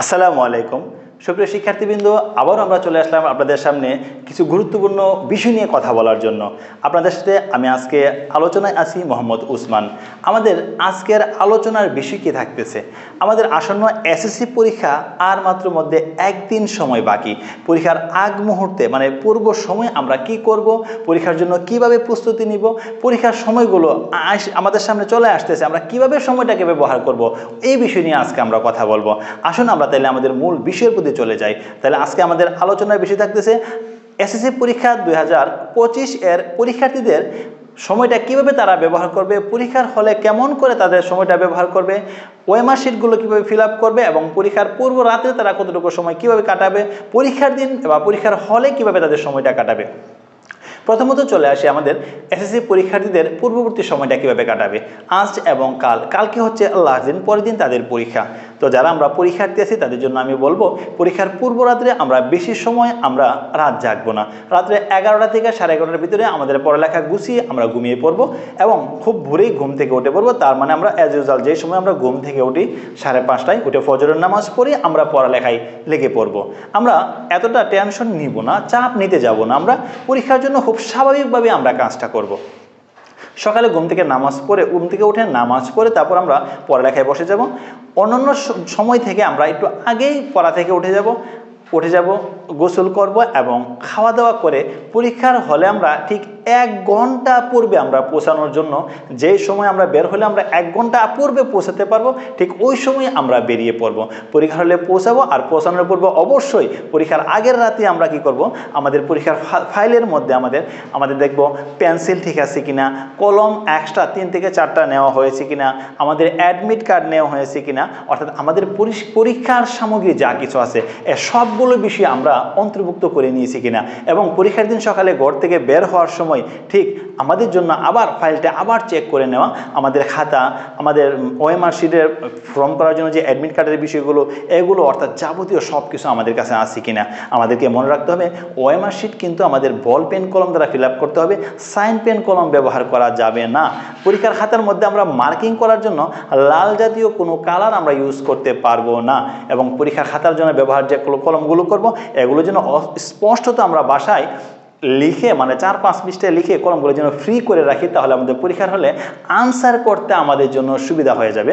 আসসালামু আলাইকুম। সুপ্রিয় শিক্ষার্থীবৃন্দ, আবারও আমরা চলে আসলাম আপনাদের সামনে কিছু গুরুত্বপূর্ণ বিষয় নিয়ে কথা বলার জন্য। আপনাদের সাথে আমি আজকে আলোচনায় আছি মোহাম্মদ উসমান। আমাদের আজকের আলোচনার বিষয় কি থাকতেছে? আমাদের আসন্ন এসএসসি পরীক্ষা আর মাত্র মধ্যে একদিন সময় বাকি। পরীক্ষার আগ মুহূর্তে মানে পূর্ব সময় আমরা কি করব? পরীক্ষার জন্য কীভাবে প্রস্তুতি নিব? পরীক্ষার সময়গুলো আমাদের সামনে চলে আসতেছে, আমরা কীভাবে সময়টাকে ব্যবহার করব? এই বিষয় নিয়ে আজকে আমরা কথা বলব। আসুন আমরা তাহলে আমাদের মূল বিষয়ের প্রতি চলে যাই তাহলে আজকে আমাদের আলোচনায় বেশি থাকতেছে এসএসসি পরীক্ষা দুই হাজার পঁচিশ এর পরীক্ষার্থীদের সময়টা কীভাবে তারা ব্যবহার করবে, পরীক্ষার হলে কেমন করে তাদের সময়টা ব্যবহার করবে ওয়েমার শিটগুলো কীভাবে ফিল আপ করবে এবং পরীক্ষার পূর্ব রাতে তারা কতটুকু সময় কীভাবে কাটাবে, পরীক্ষার দিন বা পরীক্ষার হলে কীভাবে তাদের সময়টা কাটাবে। প্রথমত চলে আসি আমাদের এসএসসি পরীক্ষার্থীদের পূর্ববর্তী সময়টা কীভাবে কাটাবে, আজ এবং কাল, কালকে হচ্ছে লাস্ট দিন পরের দিন তাদের পরীক্ষা। তো যারা আমরা পরীক্ষার্থী আছি, তাদের জন্য আমি বলব, পরীক্ষার পূর্ব রাত্রে আমরা বেশি সময় আমরা রাত জাগবো না। রাত্রে এগারোটা থেকে সাড়ে এগারোটার ভিতরে আমাদের পড়ালেখা গুছিয়ে আমরা ঘুমিয়ে পড়ব এবং খুব ভোরেই ঘুম থেকে উঠে পড়ব। তার মানে আমরা অ্যাজ ইউজাল যে সময় আমরা ঘুম থেকে উঠি, সাড়ে পাঁচটায় উঠে ফজরের নামাজ পড়ি আমরা পড়ালেখায় লেগে পড়ব। আমরা এতটা টেনশন নিব না, চাপ নিতে যাব না আমরা। পরীক্ষার জন্য খুব স্বাভাবিকভাবে আমরা কাজটা করব। সকালে ঘুম থেকে নামাজ পড়ে, ঘুম থেকে উঠে নামাজ পড়ে, তারপর আমরা পড়ালেখায় বসে যাব অন্যান্য সময় থেকে আমরা একটু আগেই পড়া থেকে উঠে যাব উঠে যাব গোসল করব এবং খাওয়া দাওয়া করে পরীক্ষার হলে আমরা ঠিক এক ঘণ্টা পূর্বে আমরা পৌঁছানোর জন্য, যেই সময় আমরা বের হলে আমরা এক ঘণ্টা পূর্বে পৌঁছাতে পারব, ঠিক ওই সময় আমরা বেরিয়ে পড়ব। পরীক্ষার হলে পৌঁছাবো আর পৌঁছানোর পূর্বে অবশ্যই পরীক্ষার আগের রাতে আমরা কি করব? আমাদের পরীক্ষার ফাইলের মধ্যে আমাদের আমাদের দেখব পেন্সিল ঠিক আছে কিনা, কলম এক্সট্রা তিন থেকে চারটা নেওয়া হয়েছে কিনা, আমাদের অ্যাডমিট কার্ড নেওয়া হয়েছে কিনা, অর্থাৎ আমাদের পরীক্ষার সামগ্রী যা কিছু আছে, এ সবগুলো বিষয় আমরা অন্তর্ভুক্ত করে নিয়েছি কিনা। এবং পরীক্ষার দিন সকালে ঘর থেকে বের হওয়ার সময় ঠিক আমাদের জন্য আবার ফাইলটা আবার চেক করে নেওয়া। আমাদের খাতা, আমাদের ওএমআর শিটের ফর্ম করার জন্য যে অ্যাডমিট কার্ডের বিষয়গুলো, এগুলো অর্থাৎ যাবতীয় সব কিছু আমাদের কাছে আছে কিনা। আমাদেরকে মনে রাখতে হবে, ওএমআর শিট কিন্তু আমাদের বল পেন কলম দ্বারা ফিল করতে হবে। সাইন পেন কলম ব্যবহার করা যাবে না। পরীক্ষার খাতার মধ্যে আমরা মার্কিং করার জন্য লাল জাতীয় কোনো কালার আমরা ইউজ করতে পারব না। এবং পরীক্ষার খাতার জন্য ব্যবহার যে কলমগুলো করব এগুলো যেন স্পষ্টত আমরা বাসায় লিখে মানে চার পাঁচ পৃষ্ঠায় লিখে কলমগুলো যেন ফ্রি করে রাখি, তাহলে আমাদের পরীক্ষার হলে আনসার করতে আমাদের জন্য সুবিধা হয়ে যাবে।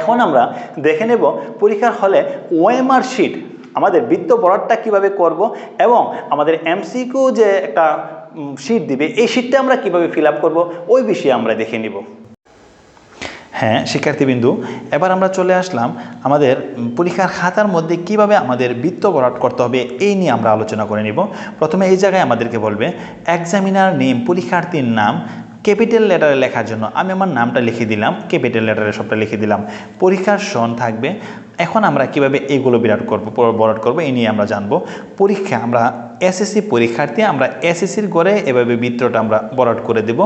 এখন আমরা দেখে নেব পরীক্ষার হলে ওএমআর শিট আমাদের বৃত্ত বরাদটা কীভাবে করব এবং আমাদের এমসিকিউ যে একটা শিট দিবে, এই শিটটা আমরা কীভাবে ফিল আপ করব, ওই বিষয়ে আমরা দেখে নিব। হ্যাঁ শিক্ষার্থীবিন্দু, এবার আমরা চলে আসলাম আমাদের পরীক্ষার খাতার মধ্যে কীভাবে আমাদের বৃত্ত বরাট করতে হবে এই নিয়ে আমরা আলোচনা করে নিব। প্রথমে এই জায়গায় আমাদেরকে বলবে এক্সামিনার নেম পরীক্ষার্থীর নাম ক্যাপিটাল লেটারে লেখার জন্য আমি আমার নামটা লিখে দিলাম ক্যাপিটাল লেটারে সবটা লিখে দিলাম। পরীক্ষার সন থাকবে। এখন আমরা কীভাবে এগুলো বিরাট করব বরাট করব, এই নিয়ে আমরা জানব। পরীক্ষা, আমরা এসএসসি পরীক্ষার্থী, আমরা এসএসসির ঘরে এভাবে বৃত্তটা আমরা বরাট করে দেব।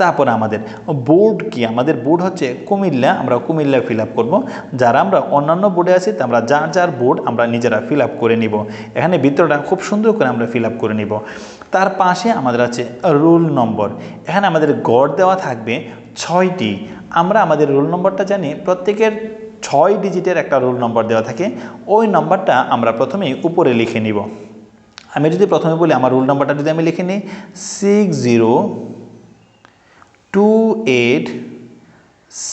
তারপরে আমাদের বোর্ড কি? আমাদের বোর্ড হচ্ছে কুমিল্লা, আমরা কুমিল্লা ফিল আপ করব। যারা আমরা অন্যান্য বোর্ডে আছি, আমরা যার যার বোর্ড আমরা নিজেরা ফিল আপ করে নিব। এখানে বৃত্তটা খুব সুন্দর করে আমরা ফিল আপ করে নিব। তার পাশে আমাদের আছে রোল নম্বর। এখানে আমাদের গড় দেওয়া থাকবে ছয়টি। আমরা আমাদের রোল নম্বরটা জানি, প্রত্যেকের ছয় ডিজিটের একটা রোল নম্বর দেওয়া থাকে। ওই নম্বরটা আমরা প্রথমেই উপরে লিখে নিব। আমি যদি প্রথমে বলি আমার রোল নম্বরটা যদি আমি লিখে নিই six zero two eight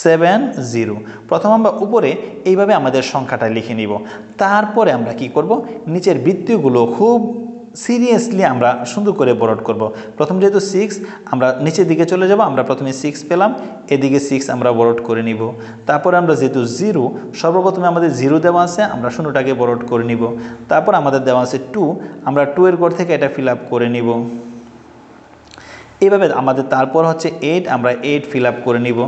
seven zero প্রথম আমরা উপরে এইভাবে আমাদের সংখ্যাটা লিখে নিব। তারপরে আমরা কি করব? নিচের বৃত্তিগুলো খুব সিরিয়াসলি আমরা সুন্দর করে বরট করব। প্রথম যেহেতু সিক্স আমরা নিচের দিকে চলে যাব, আমরা প্রথমে সিক্স পেলাম, এদিকে সিক্স আমরা বরট করে নিব। তারপরে আমরা যেহেতু জিরো সর্বপ্রথমে আমাদের জিরো দেওয়া আছে, আমরা শূন্যটাকে বরট করে নিব। তারপর আমাদের দেওয়া আছে টু আমরা টু এর ঘর থেকে এটা ফিল আপ করে নিব। এইভাবে আমাদের তারপর হচ্ছে এইট আমরা এইট ফিল আপ করে নিব।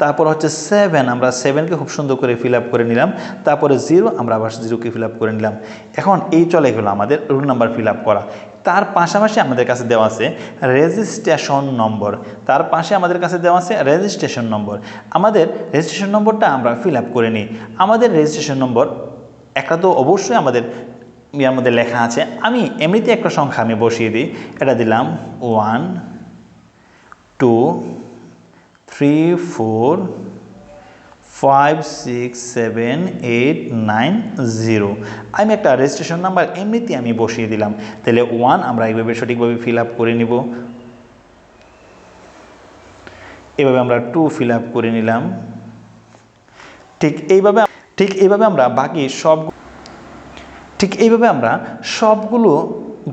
তারপর হচ্ছে সেভেন আমরা সেভেনকে খুব সুন্দর করে ফিল আপ করে নিলাম। তারপরে জিরো আমরা আবার জিরোকে ফিল আপ করে নিলাম। এখন এই চলে গেলো আমাদের রুল নাম্বার ফিল আপ করা। তার পাশাপাশি আমাদের কাছে দেওয়া আছে রেজিস্ট্রেশন নম্বর তার পাশে আমাদের কাছে দেওয়া আছে রেজিস্ট্রেশন নম্বর আমাদের রেজিস্ট্রেশন নম্বরটা আমরা ফিল আপ করে নিই। আমাদের রেজিস্ট্রেশন নম্বর একটা তো অবশ্যই আমাদের, ইয়ার মধ্যে লেখা আছে। আমি এমনিতে একটা সংখ্যা আমি বসিয়ে দিই। এটা দিলাম one two three four five six seven eight nine zero আমি একটা রেজিস্ট্রেশন নাম্বার এমনিতেই আমি বসিয়ে দিলাম। তাহলে ওয়ান আমরা এইভাবে সঠিকভাবে ফিল আপ করে নিব। এভাবে আমরা টু ফিল আপ করে নিলাম। ঠিক এইভাবে ঠিক এইভাবে আমরা বাকি সব ঠিক এইভাবে আমরা সবগুলো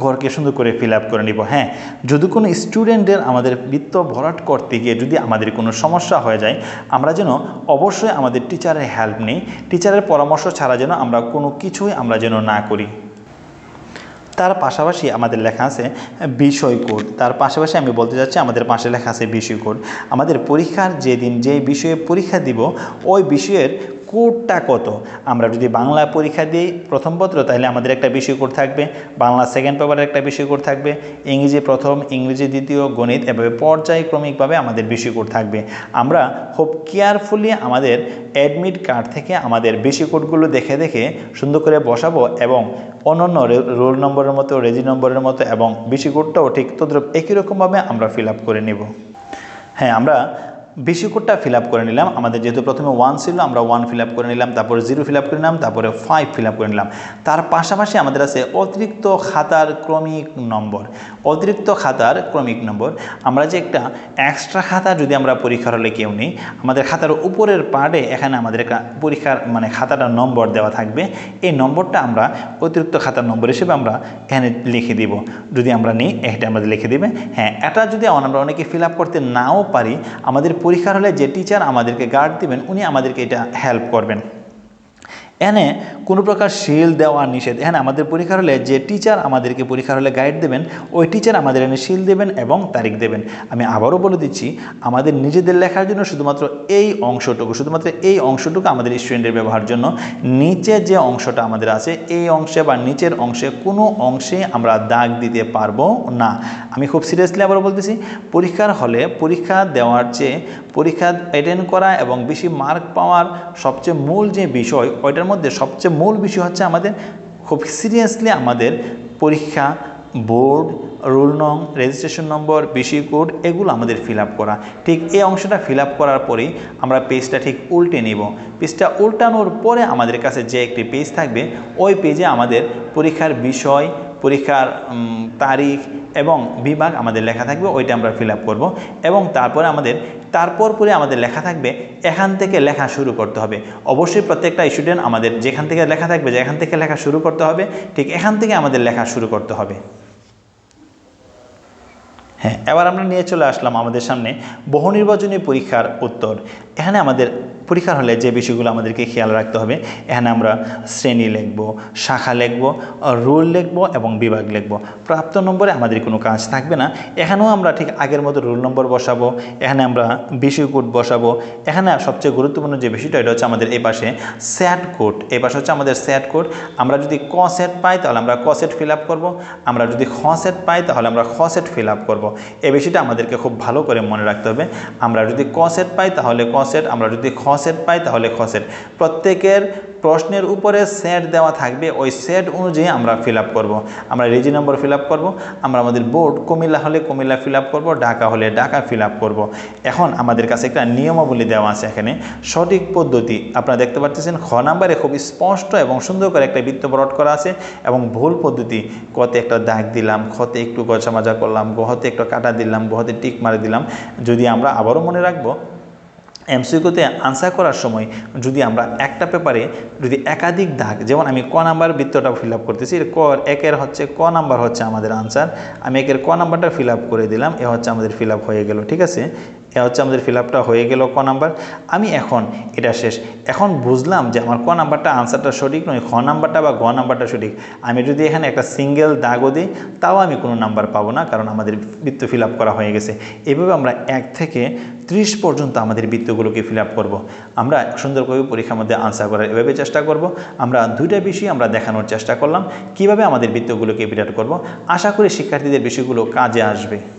ঘরকে সুন্দর করে ফিল আপ করে নিব। হ্যাঁ যদি কোনো স্টুডেন্টের আমাদের বৃত্ত ভরাট করতে গিয়ে যদি আমাদের কোনো সমস্যা হয়ে যায়, আমরা যেন অবশ্যই আমাদের টিচারের হেল্প নিই। টিচারের পরামর্শ ছাড়া যেন আমরা কোনো কিছুই আমরা যেন না করি। তার পাশাপাশি আমাদের লেখা আছে বিষয় কোড। তার পাশাপাশি আমি বলতে যাচ্ছি আমাদের পাশে লেখা আছে বিষয় কোড। আমাদের পরীক্ষার যেদিন যে বিষয়ে পরীক্ষা দিব, ওই বিষয়ের কোডটা কত? আমরা যদি বাংলা পরীক্ষা দিই, প্রথম পত্র, তাহলে আমাদের একটা বিষয় কোড থাকবে। বাংলা সেকেন্ড পেপারের একটা বিষয় কোড থাকবে। ইংরেজি প্রথম, ইংরেজি দ্বিতীয়, গণিত, এভাবে পর্যায়ক্রমিকভাবে আমাদের বিষয় কোড থাকবে। আমরা খুব কেয়ারফুলি আমাদের অ্যাডমিট কার্ড থেকে আমাদের বিষয় কোডগুলো দেখে দেখে সুন্দর করে বসাবো এবং অন্যান্য রোল নম্বরের মতো রেজি নম্বরের মতো এবং বিষয় কোডটাও ঠিক তদ্রুপ একই রকমভাবে আমরা ফিল আপ করে নেব। হ্যাঁ আমরা বেশি কোডটা ফিল আপ করে নিলাম। আমাদের যেহেতু প্রথমে ওয়ান ছিল, আমরা ওয়ান ফিল আপ করে নিলাম, তারপরে জিরো ফিল আপ করে নিলাম, তারপরে ফাইভ ফিল আপ করে নিলাম। তার পাশাপাশি আমাদের আছে অতিরিক্ত খাতার ক্রমিক নম্বর। অতিরিক্ত খাতার ক্রমিক নম্বর। আমরা যে একটা এক্সট্রা খাতা যদি আমরা পরীক্ষার হলে কেউ নেই, আমাদের খাতার উপরের পার্টে এখানে আমাদের পরীক্ষার মানে খাতাটার নম্বর দেওয়া থাকবে। এই নম্বরটা আমরা অতিরিক্ত খাতার নম্বর হিসেবে আমরা এখানে লিখে দিব। যদি আমরা নিই এটা আমাদের লিখে দিবে। হ্যাঁ এটা যদি আমরা অনেকে ফিল আপ করতে নাও পারি, আমাদের পরীক্ষার হলে যে টিচার আমাদেরকে গার্ড দিবেন উনি আমাদেরকে এটা হেল্প করবেন। এনে কোনো প্রকার শিল দেওয়া নিষেধ। এখানে আমাদের পরীক্ষার হলে যে টিচার আমাদেরকে পরীক্ষার হলে গাইড দেবেন, ওই টিচার আমাদের এনে শিল দেবেন এবং তারিখ দেবেন। আমি আবারও বলে দিচ্ছি, আমাদের নিজেদের লেখার জন্য শুধুমাত্র এই অংশটুকু, শুধুমাত্র এই অংশটুকু আমাদের স্টুডেন্টের ব্যবহার জন্য। নিচে যে অংশটা আমাদের আছে, এই অংশে বা নিচের অংশে কোনো অংশে আমরা দাগ দিতে পারব না। আমি খুব সিরিয়াসলি আবার বলতেছি, পরীক্ষার হলে পরীক্ষা দেওয়ার চেয়ে পরীক্ষা অ্যাটেন্ড করা এবং বেশি মার্ক পাওয়ার সবচেয়ে মূল যে বিষয়, ওইটার মধ্যে সবচেয়ে মূল বিষয় হচ্ছে আমাদের খুব সিরিয়াসলি আমাদের পরীক্ষা বোর্ড রোল নং registration number B C code এগুলো আমাদের ফিল করা। ঠিক এই অংশটা ফিল করার পরেই আমরা পেজটা ঠিক উল্টে নিব। পেজটা উল্টানোর পরে আমাদের কাছে যে একটি পেজ থাকবে, ওই পেজে আমাদের পরীক্ষার বিষয়, পরীক্ষার তারিখ এবং বিভাগ আমাদের লেখা থাকবে, ওইটা আমরা ফিল আপ করব। এবং তারপরে আমাদের, তারপর পরে আমাদের লেখা থাকবে, এখান থেকে লেখা শুরু করতে হবে। অবশ্যই প্রত্যেকটা স্টুডেন্ট আমাদের যেখান থেকে লেখা থাকবে যে এখান থেকে লেখা শুরু করতে হবে, ঠিক এখান থেকে আমাদের লেখা শুরু করতে হবে। হ্যাঁ এবার আমরা নিয়ে চলে আসলাম আমাদের সামনে বহু নির্বাচনী পরীক্ষার উত্তর। এখানে আমাদের পরীক্ষার হলে যে বিষয়গুলো আমাদেরকে খেয়াল রাখতে হবে, এখানে আমরা শ্রেণি লিখব, শাখা লিখব, রোল লিখব এবং বিভাগ লিখব। প্রাপ্ত নম্বরে আমাদের কোনো কাজ থাকবে না। এখানেও আমরা ঠিক আগের মতো রোল নম্বর বসাবো, এখানে আমরা বিষয় কোড বসাবো। এখানে সবচেয়ে গুরুত্বপূর্ণ যে বিষয়টা, এটা হচ্ছে আমাদের এই পাশে স্যাট কোড এই পাশে হচ্ছে আমাদের স্যাট কোড আমরা যদি ক সেট পাই, তাহলে আমরা ক সেট ফিল আপ করব। আমরা যদি খ সেট পাই, তাহলে আমরা খ সেট ফিল আপ করব। এ বিষয়টা আমাদেরকে খুব ভালো করে মনে রাখতে হবে। আমরা যদি ক সেট পাই, তাহলে ক সেট আমরা যদি খ সেট পাই তাহলে খ সেট প্রত্যেকের প্রশ্নের উপরে সেট দেওয়া থাকবে, ওই সেট অনুযায়ী আমরা ফিল আপ করব। আমরা রেজি নম্বর ফিল আপ করব, আমরা আমাদের বোর্ড কুমিল্লা হলে কুমিল্লা ফিল আপ করব, ঢাকা হলে ঢাকা ফিল আপ করব। এখন আমাদের কাছে একটা নিয়মাবলী দেওয়া আছে এখানে। সঠিক পদ্ধতি, আপনারা দেখতে পাচ্ছেন খ নাম্বারে খুব স্পষ্ট এবং সুন্দর করে একটা বৃত্ত বরট করা আছে এবং ভুল পদ্ধতি, কতে একটা দাগ দিলাম, খতে একটু গছা মাজা করলাম, গহতে একটু কাটা দিলাম, গহতে টিক মারে দিলাম। যদি আমরা আবারও মনে রাখব এমসিকিউতে আনসার করার সময় যদি আমরা একটা পেপারে যদি একাধিক দাগ, যেমন আমি ক নাম্বার বৃত্তটা ফিল আপ করতেছি ক, একের হচ্ছে ক নাম্বার হচ্ছে আমাদের আনসার আমি একের ক নাম্বারটা ফিল আপ করে দিলাম, এ হচ্ছে আমাদের ফিল আপ হয়ে গেল, ঠিক আছে? এ হচ্ছে আমাদের ফিল হয়ে গেল ক নাম্বার। আমি এখন, এটা শেষ। এখন বুঝলাম যে আমার ক নাম্বারটা আনসারটা সঠিক নয়, খ নাম্বারটা বা গ নাম্বারটা সঠিক। আমি যদি এখানে একটা সিঙ্গেল দাগও দিই, তাও আমি কোনো নাম্বার পাবো না, কারণ আমাদের বৃত্ত ফিল করা হয়ে গেছে। এভাবে আমরা এক থেকে ত্রিশ পর্যন্ত আমাদের বৃত্তগুলোকে ফিল আপ করব। আমরা সুন্দর করে পরীক্ষার মধ্যে আনসার করার এভাবে চেষ্টা করব। আমরা দুইটা বিষয় আমরা দেখানোর চেষ্টা করলাম। কীভাবে আমাদের বৃত্তগুলোকে বিরাট করব? আশা করি শিক্ষার্থীদের বিষয়গুলো কাজে আসবে।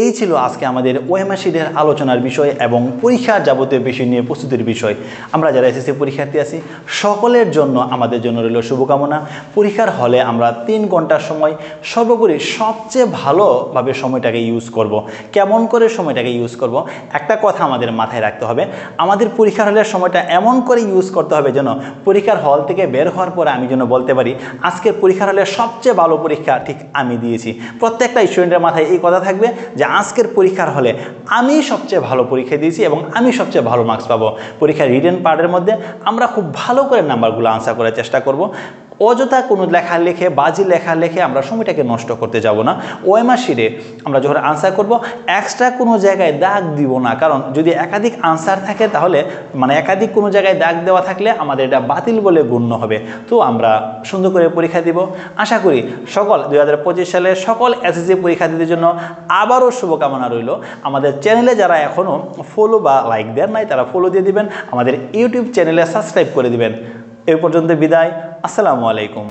এই ছিল আজকে আমাদের ওয়েমাসিদের আলোচনার বিষয় এবং পরীক্ষার যাবতীয় বিষয় নিয়ে প্রস্তুতির বিষয়। আমরা যারা এসএসসি পরীক্ষার্থী আছি, সকলের জন্য, আমাদের জন্য রইল শুভকামনা। পরীক্ষার হলে আমরা তিন ঘণ্টার সময় সর্বোপরি সবচেয়ে ভালোভাবে সময়টাকে ইউজ করব। কেমন করে সময়টাকে ইউজ করব? একটা কথা আমাদের মাথায় রাখতে হবে। আমাদের পরীক্ষার হলের সময়টা এমন করে ইউজ করতে হবে যেন পরীক্ষার হল থেকে বের হওয়ার পরে আমি যেন বলতে পারি, আজকের পরীক্ষার হলে সবচেয়ে ভালো পরীক্ষা ঠিক আমি দিয়েছি। প্রত্যেকটা স্টুডেন্টের মাথায় এই কথা থাকবে যে আজকের পরীক্ষার হলে আমি সবচেয়ে ভালো পরীক্ষা দিয়েছি এবং আমি সবচেয়ে ভালো মার্কস পাবো। পরীক্ষার রিটেন পার্টের মধ্যে আমরা খুব ভালো করে নাম্বারগুলো আনসার করার চেষ্টা করব। অযথা কোনো লেখা লেখে, বাজি লেখা লেখে আমরা সময়টাকে নষ্ট করতে যাব না। ওএমআর শিটে আমরা যখন আনসার করব এক্সট্রা কোনো জায়গায় দাগ দিব না। কারণ যদি একাধিক আনসার থাকে তাহলে মানে একাধিক কোনো জায়গায় দাগ দেওয়া থাকলে আমাদের এটা বাতিল বলে গণ্য হবে। তো আমরা সুন্দর করে পরীক্ষা দিব। আশা করি সকল দু হাজার পঁচিশ সালে সকল এসএসসি পরীক্ষার্থীদের জন্য আবারও শুভকামনা রইল। আমাদের চ্যানেলে যারা এখনও ফলো বা লাইক দেন নাই, তারা ফলো দিয়ে দিবেন। আমাদের ইউটিউব চ্যানেলে সাবস্ক্রাইব করে দিবেন। এ পর্যন্ত বিদায়। আসসালামু আলাইকুম।